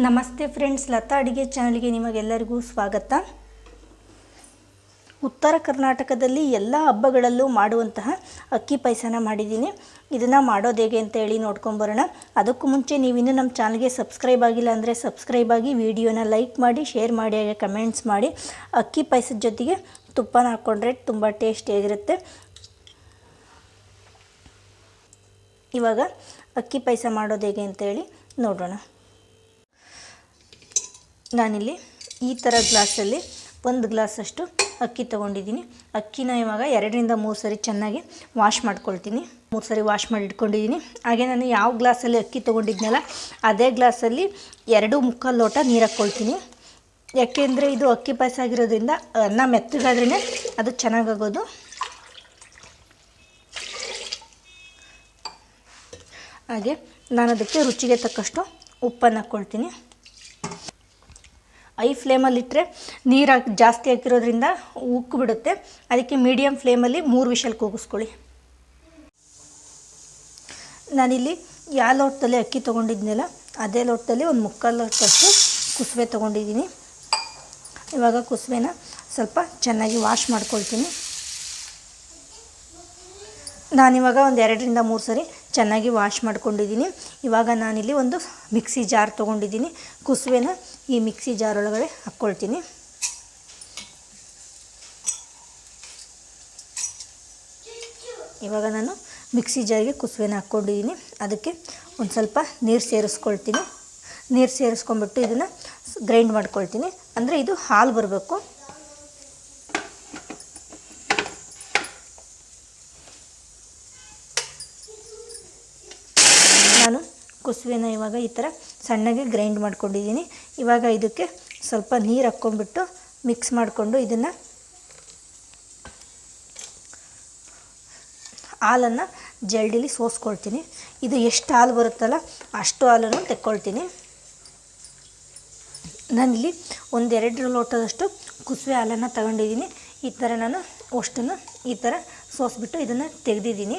ನಮಸ್ತೆ ಫ್ರೆಂಡ್ಸ್, ಲತಾ ಅಡುಗೆ ಚಾನಲ್ಗೆ ನಿಮಗೆಲ್ಲರಿಗೂ ಸ್ವಾಗತ. ಉತ್ತರ ಕರ್ನಾಟಕದಲ್ಲಿ ಎಲ್ಲ ಹಬ್ಬಗಳಲ್ಲೂ ಮಾಡುವಂತಹ ಅಕ್ಕಿ ಪಾಯಸನ ಮಾಡಿದ್ದೀನಿ. ಇದನ್ನು ಮಾಡೋದು ಹೇಗೆ ಅಂತ ಹೇಳಿ ನೋಡ್ಕೊಂಬರೋಣ. ಅದಕ್ಕೂ ಮುಂಚೆ ನೀವಿನ್ನೂ ನಮ್ಮ ಚಾನಲ್ಗೆ ಸಬ್ಸ್ಕ್ರೈಬ್ ಆಗಿಲ್ಲ ಅಂದರೆ ಸಬ್ಸ್ಕ್ರೈಬ್ ಆಗಿ ವಿಡಿಯೋನ ಲೈಕ್ ಮಾಡಿ, ಶೇರ್ ಮಾಡಿ, ಹಾಗೆ ಕಮೆಂಟ್ಸ್ ಮಾಡಿ. ಅಕ್ಕಿ ಪಾಯಸದ ಜೊತೆಗೆ ತುಪ್ಪನ ಹಾಕ್ಕೊಂಡ್ರೆ ತುಂಬ ಟೇಸ್ಟಿಯಾಗಿರುತ್ತೆ ಇವಾಗ ಅಕ್ಕಿ ಪಾಯಸ ಮಾಡೋದು ಹೇಗೆ ಅಂತೇಳಿ ನೋಡೋಣ. ನಾನಿಲ್ಲಿ ಈ ಥರ ಗ್ಲಾಸಲ್ಲಿ ಒಂದು ಗ್ಲಾಸಷ್ಟು ಅಕ್ಕಿ ತೊಗೊಂಡಿದ್ದೀನಿ. ಅಕ್ಕಿನ ಇವಾಗ ಎರಡರಿಂದ ಮೂರು ಸರಿ ಚೆನ್ನಾಗಿ ವಾಶ್ ಮಾಡ್ಕೊಳ್ತೀನಿ. ಮೂರು ಸರಿ ವಾಶ್ ಮಾಡಿ ಇಟ್ಕೊಂಡಿದ್ದೀನಿ. ಹಾಗೆ ನಾನು ಯಾವ ಗ್ಲಾಸಲ್ಲಿ ಅಕ್ಕಿ ತೊಗೊಂಡಿದ್ನಲ್ಲ, ಅದೇ ಗ್ಲಾಸಲ್ಲಿ ಎರಡು ಮುಕ್ಕಾಲು ಲೋಟ ನೀರು ಹಾಕ್ಕೊಳ್ತೀನಿ. ಯಾಕೆಂದರೆ ಇದು ಅಕ್ಕಿ ಪಾಯಸ ಆಗಿರೋದ್ರಿಂದ ಅನ್ನ ಮೆತ್ತಗಾದ್ರೇ ಅದು ಚೆನ್ನಾಗಾಗೋದು. ಹಾಗೆ ನಾನು ಅದಕ್ಕೆ ರುಚಿಗೆ ತಕ್ಕಷ್ಟು ಉಪ್ಪನ್ನು ಹಾಕ್ಕೊಳ್ತೀನಿ. ಐ ಫ್ಲೇಮಲ್ಲಿಟ್ಟರೆ ನೀರು ಜಾಸ್ತಿ ಹಾಕಿರೋದ್ರಿಂದ ಉಕ್ಕು ಬಿಡುತ್ತೆ. ಅದಕ್ಕೆ ಮೀಡಿಯಮ್ ಫ್ಲೇಮಲ್ಲಿ ಮೂರು ವಿಷಲ್ ಕೂಗಿಸ್ಕೊಳ್ಳಿ. ನಾನಿಲ್ಲಿ ಯಾವ ಲೋಟದಲ್ಲಿ ಅಕ್ಕಿ ತೊಗೊಂಡಿದ್ನಲ್ಲ, ಅದೇ ಲೋಟದಲ್ಲಿ ಒಂದು ಮುಕ್ಕಾಲು ಲೋಟದಷ್ಟು ಕುಸುಬೆ ತೊಗೊಂಡಿದ್ದೀನಿ. ಇವಾಗ ಕುಸುವೆನ ಸ್ವಲ್ಪ ಚೆನ್ನಾಗಿ ವಾಶ್ ಮಾಡ್ಕೊಳ್ತೀನಿ. ನಾನಿವಾಗ ಒಂದು ಎರಡರಿಂದ ಮೂರು ಸರಿ ಚೆನ್ನಾಗಿ ವಾಶ್ ಮಾಡ್ಕೊಂಡಿದ್ದೀನಿ. ಇವಾಗ ನಾನಿಲ್ಲಿ ಒಂದು ಮಿಕ್ಸಿ ಜಾರ್ ತೊಗೊಂಡಿದ್ದೀನಿ. ಕುಸುವೆನ ಈ ಮಿಕ್ಸಿ ಜಾರ್ ಒಳಗಡೆ ಹಾಕ್ಕೊಳ್ತೀನಿ. ಇವಾಗ ನಾನು ಮಿಕ್ಸಿ ಜಾರಿಗೆ ಕುಸುವೆನ ಹಾಕ್ಕೊಂಡಿದ್ದೀನಿ. ಅದಕ್ಕೆ ಒಂದು ಸ್ವಲ್ಪ ನೀರು ಸೇರಿಸ್ಕೊಳ್ತೀನಿ. ನೀರು ಸೇರಿಸ್ಕೊಂಡ್ಬಿಟ್ಟು ಇದನ್ನು ಗ್ರೈಂಡ್ ಮಾಡ್ಕೊಳ್ತೀನಿ. ಅಂದರೆ ಇದು ಹಾಲು ಬರಬೇಕು. ನಾನು ಕುಸುವೆನ ಇವಾಗ ಈ ಥರ ಸಣ್ಣಗೆ ಗ್ರೈಂಡ್ ಮಾಡ್ಕೊಂಡಿದ್ದೀನಿ. ಇವಾಗ ಇದಕ್ಕೆ ಸ್ವಲ್ಪ ನೀರು ಹಾಕ್ಕೊಂಡ್ಬಿಟ್ಟು ಮಿಕ್ಸ್ ಮಾಡಿಕೊಂಡು ಇದನ್ನು ಹಾಲನ್ನು ಜಲ್ಡಿಲಿ ಸೋಸ್ಕೊಳ್ತೀನಿ. ಇದು ಎಷ್ಟು ಹಾಲು ಬರುತ್ತಲ್ಲ ಅಷ್ಟು ಹಾಲನ್ನು ತೆಕ್ಕೊಳ್ತೀನಿ. ನಾನಿಲ್ಲಿ ಒಂದೆರಡು ಲೋಟದಷ್ಟು ಕುಸುವೆ ಹಾಲನ್ನು ತಗೊಂಡಿದ್ದೀನಿ. ಈ ಥರ ನಾನು ಅಷ್ಟನ್ನು ಈ ಥರ ಸೋಸ್ಬಿಟ್ಟು ಇದನ್ನು ತೆಗೆದಿದ್ದೀನಿ.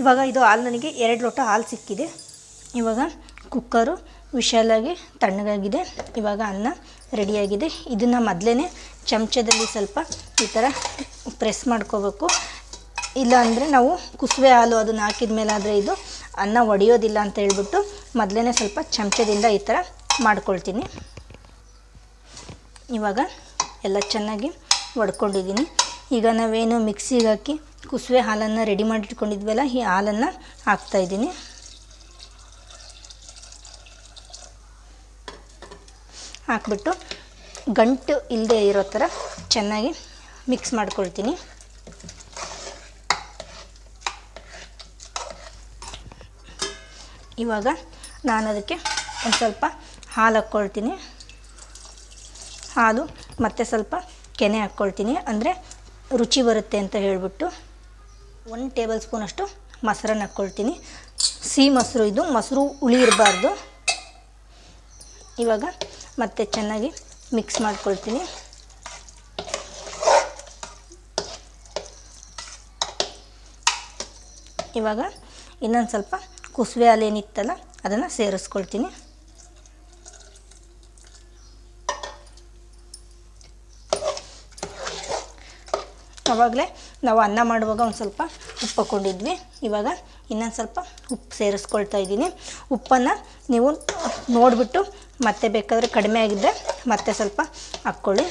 ಇವಾಗ ಇದು ಹಾಲು ನನಗೆ ಎರಡು ಲೋಟ ಹಾಲು ಸಿಕ್ಕಿದೆ. ಇವಾಗ ಕುಕ್ಕರು ವಿಶಾಲಾಗಿ ತಣ್ಣಗಾಗಿದೆ. ಇವಾಗ ಅನ್ನ ರೆಡಿಯಾಗಿದೆ ಇದನ್ನು ಮೊದಲೇ ಚಮಚದಲ್ಲಿ ಸ್ವಲ್ಪ ಈ ಥರ ಪ್ರೆಸ್ ಮಾಡ್ಕೋಬೇಕು. ಇಲ್ಲ ಅಂದರೆ ನಾವು ಕುಸುವೆ ಹಾಲು ಅದನ್ನು ಹಾಕಿದ ಮೇಲೆ ಆದರೆ ಇದು ಅನ್ನ ಒಡೆಯೋದಿಲ್ಲ ಅಂತ ಹೇಳ್ಬಿಟ್ಟು ಮೊದಲೇ ಸ್ವಲ್ಪ ಚಮಚದಿಂದ ಈ ಥರ ಮಾಡ್ಕೊಳ್ತೀನಿ. ಇವಾಗ ಎಲ್ಲ ಚೆನ್ನಾಗಿ ಒಡ್ಕೊಂಡಿದ್ದೀನಿ. ಈಗ ನಾವೇನು ಮಿಕ್ಸಿಗೆ ಹಾಕಿ ಕುಸುವೆ ಹಾಲನ್ನು ರೆಡಿ ಮಾಡಿಟ್ಕೊಂಡಿದ್ವಲ್ಲ, ಈ ಹಾಲನ್ನು ಹಾಕ್ತಾಯಿದ್ದೀನಿ ಹಾಕ್ಬಿಟ್ಟು ಗಂಟು ಇಲ್ಲದೆ ಇರೋ ಥರ ಚೆನ್ನಾಗಿ ಮಿಕ್ಸ್ ಮಾಡ್ಕೊಳ್ತೀನಿ. ಇವಾಗ ನಾನು ಅದಕ್ಕೆ ಒಂದು ಸ್ವಲ್ಪ ಹಾಲು ಹಾಕ್ಕೊಳ್ತೀನಿ. ಹಾಲು ಮತ್ತು ಸ್ವಲ್ಪ ಕೆನೆ ಹಾಕ್ಕೊಳ್ತೀನಿ. ಅಂದರೆ ರುಚಿ ಬರುತ್ತೆ ಅಂತ ಹೇಳಿಬಿಟ್ಟು ಒಂದು ಟೇಬಲ್ ಸ್ಪೂನಷ್ಟು ಮೊಸರನ್ನ ಹಾಕ್ಕೊಳ್ತೀನಿ. ಸಿಹಿ ಮೊಸರು ಇದು, ಮೊಸರು ಹುಳಿ ಇರಬಾರ್ದು. ಇವಾಗ ಮತ್ತೆ ಚೆನ್ನಾಗಿ ಮಿಕ್ಸ್ ಮಾಡ್ಕೊಳ್ತೀನಿ. ಇವಾಗ ಇನ್ನೊಂದು ಸ್ವಲ್ಪ ಕುಸುವೆ ಹಾಲೇನಿತ್ತಲ್ಲ ಅದನ್ನು ಸೇರಿಸ್ಕೊಳ್ತೀನಿ. ಆವಾಗಲೇ ನಾವು ಅನ್ನ ಮಾಡುವಾಗ ಒಂದು ಸ್ವಲ್ಪ ಉಪ್ಪು ಹಾಕ್ಕೊಂಡಿದ್ವಿ ಇವಾಗ ಇನ್ನೊಂದು ಸ್ವಲ್ಪ ಉಪ್ಪು ಸೇರಿಸ್ಕೊಳ್ತಾ ಇದ್ದೀನಿ. ಉಪ್ಪನ್ನು ನೀವು ನೋಡಿಬಿಟ್ಟು ಮತ್ತೆ ಬೇಕಾದರೆ ಕಡಿಮೆ ಆಗಿದ್ದರೆ ಮತ್ತೆ ಸ್ವಲ್ಪ ಹಾಕ್ಕೊಳ್ಳಿ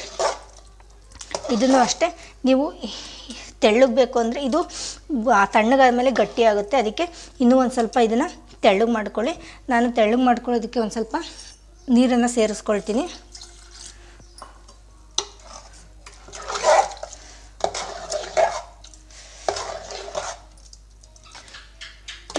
ಇದನ್ನು ಅಷ್ಟೇ ನೀವು ತೆಳ್ಳಗೆ ಬೇಕು ಅಂದರೆ ಇದು ತಣ್ಣಗಾದ್ಮೇಲೆ ಗಟ್ಟಿ ಆಗುತ್ತೆ. ಅದಕ್ಕೆ ಇನ್ನೂ ಒಂದು ಸ್ವಲ್ಪ ಇದನ್ನು ತೆಳ್ಳಗೆ ಮಾಡ್ಕೊಳ್ಳಿ. ನಾನು ತೆಳ್ಳಗೆ ಮಾಡ್ಕೊಳ್ಳೋದಕ್ಕೆ ಒಂದು ಸ್ವಲ್ಪ ನೀರನ್ನು ಸೇರಿಸ್ಕೊಳ್ತೀನಿ.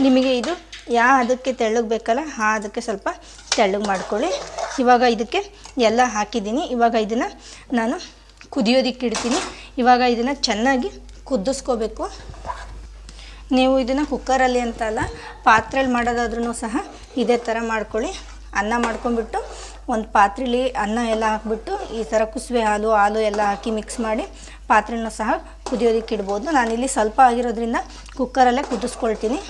ನಿಮಗೆ ಇದು, ಯಾ, ಅದಕ್ಕೆ ತೆಳ್ಳಗೆ ಬೇಕಲ್ಲ, ಆ, ಅದಕ್ಕೆ ಸ್ವಲ್ಪ ತೆಳ್ಳಗೆ ಮಾಡ್ಕೊಳ್ಳಿ. ಇವಾಗ ಇದಕ್ಕೆ ಎಲ್ಲ ಹಾಕಿದ್ದೀನಿ. ಇವಾಗ ಇದನ್ನು ನಾನು ಕುದಿಯೋದಕ್ಕೆ ಇಡ್ತೀನಿ. ಇವಾಗ ಇದನ್ನು ಚೆನ್ನಾಗಿ ಕುದಿಸ್ಕೋಬೇಕು. ನೀವು ಇದನ್ನು ಕುಕ್ಕರಲ್ಲಿ ಅಂತಲ್ಲ ಪಾತ್ರೆಯಲ್ಲಿ ಮಾಡೋದಾದ್ರೂ ಸಹ ಇದೇ ಥರ ಮಾಡ್ಕೊಳ್ಳಿ. ಅನ್ನ ಮಾಡ್ಕೊಂಬಿಟ್ಟು ಒಂದು ಪಾತ್ರೆಲಿ ಅನ್ನ ಎಲ್ಲ ಹಾಕ್ಬಿಟ್ಟು, ಈ ಥರ ಕುಸುವೆ ಹಾಲು ಹಾಲು ಎಲ್ಲ ಹಾಕಿ ಮಿಕ್ಸ್ ಮಾಡಿ ಪಾತ್ರೆನೂ ಸಹ ಕುದಿಯೋದಕ್ಕೆ ಇಡ್ಬೋದು. ನಾನಿಲ್ಲಿ ಸ್ವಲ್ಪ ಆಗಿರೋದ್ರಿಂದ ಕುಕ್ಕರಲ್ಲೇ ಕುದಿಸ್ಕೊಳ್ತೀನಿ.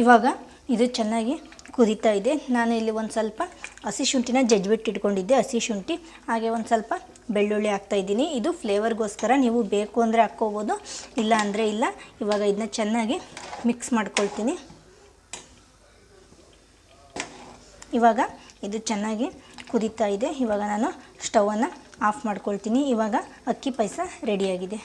ಇವಾಗ ಇದು ಚೆನ್ನಾಗಿ ಕುದೀತಾ ಇದೆ. ನಾನು ಇಲ್ಲಿ ಒಂದು ಸ್ವಲ್ಪ ಹಸಿ ಶುಂಠಿನ ಜಜ್ಬಿಟ್ಟು ಇಟ್ಕೊಂಡಿದ್ದೆ. ಹಸಿ ಶುಂಠಿ, ಹಾಗೆ ಒಂದು ಸ್ವಲ್ಪ ಬೆಳ್ಳುಳ್ಳಿ ಹಾಕ್ತಾಯಿದ್ದೀನಿ ಇದು ಫ್ಲೇವರ್ಗೋಸ್ಕರ ನೀವು ಬೇಕು ಅಂದರೆ ಹಾಕ್ಕೋಬೋದು, ಇಲ್ಲ ಅಂದರೆ ಇಲ್ಲ. ಇವಾಗ ಇದನ್ನ ಚೆನ್ನಾಗಿ ಮಿಕ್ಸ್ ಮಾಡ್ಕೊಳ್ತೀನಿ. ಇವಾಗ ಇದು ಚೆನ್ನಾಗಿ ಕುದೀತಾ ಇದೆ. ಇವಾಗ ನಾನು ಸ್ಟವನ್ನು ಆಫ್ ಮಾಡ್ಕೊಳ್ತೀನಿ. ಇವಾಗ ಅಕ್ಕಿ ಪಾಯಸ ರೆಡಿಯಾಗಿದೆ